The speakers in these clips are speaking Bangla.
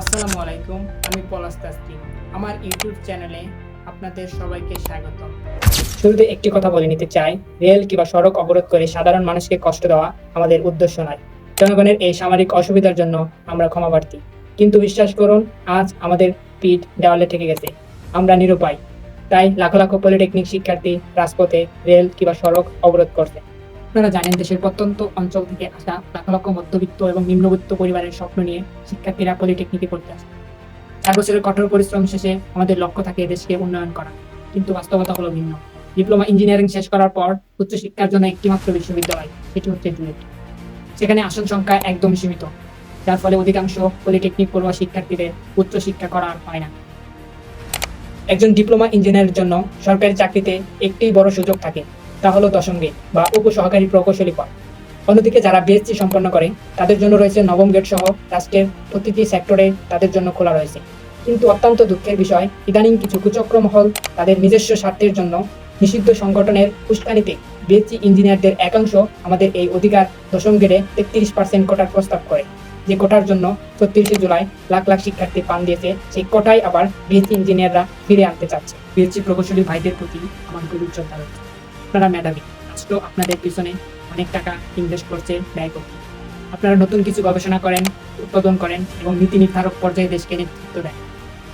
আসসালামু আলাইকুম, আমি পলাশ তাস্তি আমার ইউটিউব চ্যানেলে আপনাদের সবাইকে স্বাগতম। শুরুতে একটি কথা বলে নিতে চাই, রেল কিংবা সড়ক অবরোধ করে সাধারণ মানুষকে কষ্ট দেওয়া আমাদের উদ্দেশ্য নয়। জনগণের এই সামরিক অসুবিধার জন্য আমরা ক্ষমাপ্রার্থী। কিন্তু বিশ্বাস করুন, আজ আমাদের পিঠ দেওয়ালে ঠেকে গেছে। আমরা নিরুপায়। তাই লাখ লাখো পলিটেকনিক শিক্ষার্থী রাজপথে রেল কিংবা সড়ক অবরোধ করছে। আপনারা জানেন দেশের প্রত্যন্ত অঞ্চল থেকে আসা লাখ লক্ষ মধ্যবিত্ত এবং নিম্নবিত্ত পরিবারের স্বপ্ন নিয়ে শিক্ষার্থীরা পলিটেকনিকে পড়তে আসে। চার বছরের কঠোর পরিশ্রম শেষে আমাদের লক্ষ্য থাকে দেশকে উন্নয়ন করা, কিন্তু বাস্তবতা হলো ভিন্ন। ডিপ্লোমা ইঞ্জিনিয়ারিং শেষ করার পর উচ্চশিক্ষার জন্য একটিমাত্র বিশ্ববিদ্যালয়, সেটি হচ্ছে ডুয়েট সেখানে আসন সংখ্যা একদম সীমিত, যার ফলে অধিকাংশ পলিটেকনিক পড়ুয়া শিক্ষার্থীদের উচ্চশিক্ষা করা আর হয় না। একজন ডিপ্লোমা ইঞ্জিনিয়ারের জন্য সরকারি চাকরিতে একটি বড় সুযোগ থাকে তা হলো দশম গেট বা উপসহকারী প্রকৌশলী পদ। অন্যদিকে যারা বিএসসি সম্পন্ন করে, তাদের জন্য রয়েছে নবম গেট সহ রাষ্ট্রের প্রতিটি সেক্টরে তাদের জন্য খোলা রয়েছে। কিন্তু অত্যন্ত দুঃখের বিষয়, ইদানিং কিছু কুচক্র মহল তাদের নিজস্ব স্বার্থের জন্য নিষিদ্ধ সংগঠনের উস্কানিতে বিএসসি ইঞ্জিনিয়ারদের একাংশ আমাদের এই অধিকার দশম গেটে তেত্রিশ পার্সেন্ট কোটার প্রস্তাব করে, যে কোটার জন্য ছত্রিশে জুলাই লাখ লাখ শিক্ষার্থী পান দিয়েছে, সেই কোটাই আবার বিএসসি ইঞ্জিনিয়াররা ফিরে আনতে চাচ্ছে। বিএসসি প্রকৌশলী ভাইদের প্রতি আমার গভীর শ্রদ্ধা রয়েছে আপনারা মেধাবী রাষ্ট্র আপনাদের পিছনে অনেক টাকা ইনভেস্ট করছে ব্যয় করছে আপনারা নতুন কিছু গবেষণা করেন উৎপাদন করেন এবং নীতি নির্ধারক পর্যায়ে দেশকে নেতৃত্ব দেন।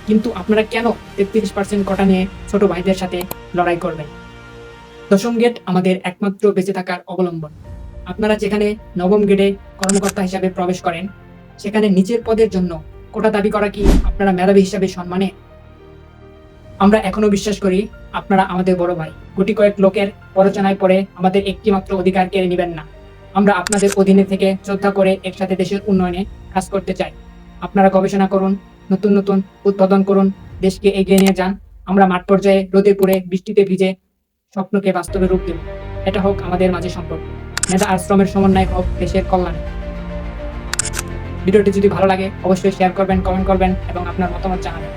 কিন্তু আপনারা কেন তেত্রিশ পার্সেন্ট কোটা নিয়ে ছোট ভাইদের সাথে লড়াই করবেন? দশম গেট আমাদের একমাত্র বেঁচে থাকার অবলম্বন। আপনারা যেখানে নবম গেটে কর্মকর্তা হিসাবে প্রবেশ করেন, সেখানে নিচের পদের জন্য কোটা দাবি করা কি আপনারা মেধাবী হিসাবে সম্মানে আমরা এখনও বিশ্বাস করি আপনারা আমাদের বড় ভাই। গুটি কয়েক লোকের প্ররোচনায় পড়ে আমাদের একটি মাত্র অধিকার কেড়ে নেবেন না। আমরা আপনাদের অধীনে থেকে শ্রদ্ধা করে একসাথে দেশের উন্নয়নে কাজ করতে চাই। আপনারা গবেষণা করুন, নতুন নতুন উৎপাদন করুন, দেশকে এগিয়ে নিয়ে যান। আমরা মাঠ পর্যায়ে রোদে পড়ে বৃষ্টিতে ভিজে স্বপ্নকে বাস্তবে রূপ দেব। এটা হোক আমাদের মাঝে সম্পর্ক। নেতা আর শ্রমের সমন্বয় হোক দেশের কল্যাণে। ভিডিওটি যদি ভালো লাগে, অবশ্যই শেয়ার করবেন কমেন্ট করবেন এবং আপনার মতামত জানাবেন।